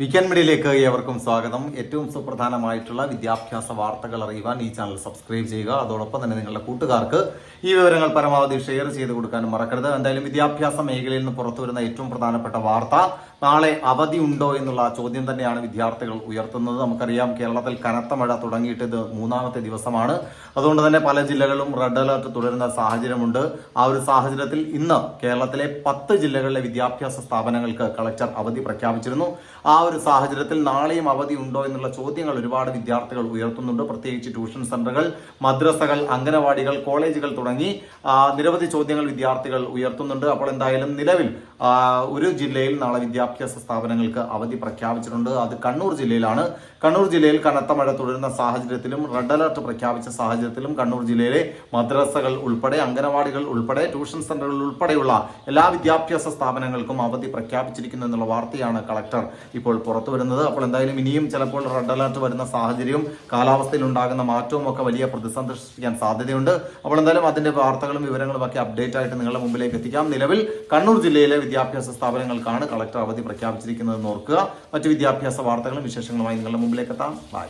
Weekend മീഡിയയിലേക്ക് ഏവർക്കും സ്വാഗതം. ഏറ്റവും സുപ്രധാനമായിട്ടുള്ള വിദ്യാഭ്യാസ വാർത്തകൾ അറിയുവാൻ ഈ ചാനൽ സബ്സ്ക്രൈബ് ചെയ്യുക. അതോടൊപ്പം തന്നെ നിങ്ങളുടെ കൂട്ടുകാർക്ക് ഈ വിവരങ്ങൾ പരമാവധി ഷെയർ ചെയ്ത് കൊടുക്കാനും മറക്കരുത്. എന്തായാലും വിദ്യാഭ്യാസ മേഖലയിൽ നിന്ന് പുറത്തു വരുന്ന ഏറ്റവും പ്രധാനപ്പെട്ട വാർത്ത നാളെ അവധി ഉണ്ടോ എന്നുള്ള ചോദ്യം തന്നെയാണ് വിദ്യാർത്ഥികൾ ഉയർത്തുന്നത്. നമുക്കറിയാം കേരളത്തിൽ കനത്ത മഴ തുടങ്ങിയിട്ട് ഇത് മൂന്നാമത്തെ ദിവസമാണ്. അതുകൊണ്ട് തന്നെ പല ജില്ലകളിലും റെഡ് അലർട്ട് തുടരുന്ന സാഹചര്യമുണ്ട്. ആ ഒരു സാഹചര്യത്തിൽ ഇന്ന് കേരളത്തിലെ പത്ത് ജില്ലകളിലെ വിദ്യാഭ്യാസ സ്ഥാപനങ്ങൾക്ക് കളക്ടർ അവധി പ്രഖ്യാപിച്ചിരുന്നു. ആ ഒരു സാഹചര്യത്തിൽ നാളെയും അവധി ഉണ്ടോ എന്നുള്ള ചോദ്യങ്ങൾ ഒരുപാട് വിദ്യാർത്ഥികൾ ഉയർത്തുന്നുണ്ട്. പ്രത്യേകിച്ച് ട്യൂഷൻ സെന്ററുകൾ മദ്രസകൾ അംഗനവാടികൾ കോളേജുകൾ തുടങ്ങി നിരവധി ചോദ്യങ്ങൾ വിദ്യാർത്ഥികൾ ഉയർത്തുന്നുണ്ട്. അപ്പോൾ എന്തായാലും നിലവിൽ ഒരു ജില്ലയിൽ നാളെ വിദ്യാഭ്യാസ സ്ഥാപനങ്ങൾക്ക് അവധി പ്രഖ്യാപിച്ചിട്ടുണ്ട്. അത് കണ്ണൂർ ജില്ലയിലാണ്. കണ്ണൂർ ജില്ലയിൽ കനത്ത മഴ തുടരുന്ന സാഹചര്യത്തിലും റെഡ് അലർട്ട് പ്രഖ്യാപിച്ച സാഹചര്യത്തിലും കണ്ണൂർ ജില്ലയിലെ മദ്രസകൾ ഉൾപ്പെടെ അംഗനവാടികൾ ഉൾപ്പെടെ ട്യൂഷൻ സെന്ററുകൾ ഉൾപ്പെടെയുള്ള എല്ലാ വിദ്യാഭ്യാസ സ്ഥാപനങ്ങൾക്കും അവധി പ്രഖ്യാപിച്ചിരിക്കുന്നു എന്നുള്ള വാർത്തയാണ് കളക്ടർ ഇപ്പോൾ പുറത്തു വരുന്നത്. അപ്പോൾ എന്തായാലും ഇനിയും ചിലപ്പോൾ റെഡ് അലർട്ട് വരുന്ന സാഹചര്യവും കാലാവസ്ഥയിൽ ഉണ്ടാകുന്ന മാറ്റവും ഒക്കെ വലിയ പ്രതിസന്ധി സൃഷ്ടിക്കാൻ സാധ്യതയുണ്ട്. അപ്പോൾ എന്തായാലും അതിന്റെ വാർത്തകളും വിവരങ്ങളും ഒക്കെ അപ്ഡേറ്റ് ആയിട്ട് നിങ്ങളുടെ മുമ്പിലേക്ക് എത്തിക്കാം. നിലവിൽ കണ്ണൂർ ജില്ലയിലെ വിദ്യാഭ്യാസ സ്ഥാപനങ്ങൾക്കാണ് കളക്ടർ അവധി പ്രഖ്യാപിച്ചിരിക്കുന്നത് ഓർക്കുക. മറ്റ് വിദ്യാഭ്യാസ വാർത്തകളും വിശേഷങ്ങളുമായി നിങ്ങളുടെ മുമ്പിലേക്ക് എത്താം. ബൈ